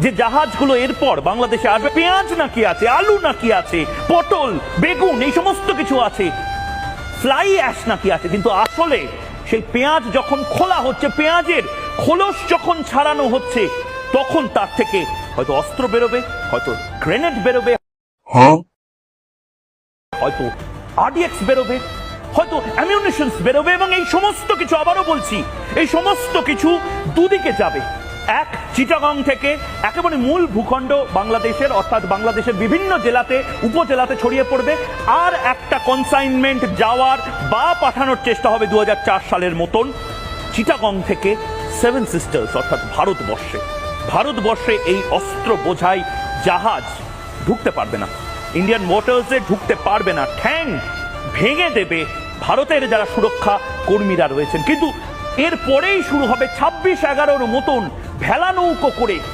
যে জাহাজগুলো এরপর বাংলাদেশে আসবে পেঁয়াজ নাকি আছে আলু নাকি আছে পটল বেগুন এই সমস্ত কিছু আছে ফ্লাই অ্যাশ নাকি আছে কিন্তু আসলে সেই পেঁয়াজ যখন খোলা হচ্ছে পেঁয়াজের খোলস যখন ছাড়ানো হচ্ছে তখন তার থেকে হয়তো অস্ত্র বেরোবে হয়তো গ্রেনেড বেরোবে হয়তো আরডিএক্স বেরোবে হয়তো অ্যামিউনিশনস বেরোবে এবং এই সমস্ত কিছু আবারও বলছি এই সমস্ত কিছু দুদিকে যাবে। এক, চিটাগং থেকে একেবারে মূল ভূখণ্ড বাংলাদেশের, অর্থাৎ বাংলাদেশের বিভিন্ন জেলাতে, উপজেলাতে ছড়িয়ে পড়বে। আর একটা কনসাইনমেন্ট যাওয়ার বা পাঠানোর চেষ্টা হবে দু হাজার চার সালের মতন। চিটাগং থেকে সেভেন সিস্টার্স অর্থাৎ ভারতবর্ষে। ভারতবর্ষে এই অস্ত্র বোঝাই জাহাজ ঢুকতে পারবে না। ইন্ডিয়ান মোটরসে ঢুকতে পারবে না। ঠ্যাং ভেঙে দেবে ভারতের যারা সুরক্ষা কর্মীরা রয়েছেন। কিন্তু এর পরেই শুরু হবে ছাব্বিশ এগারোর মতন ভেলা নৌকো করে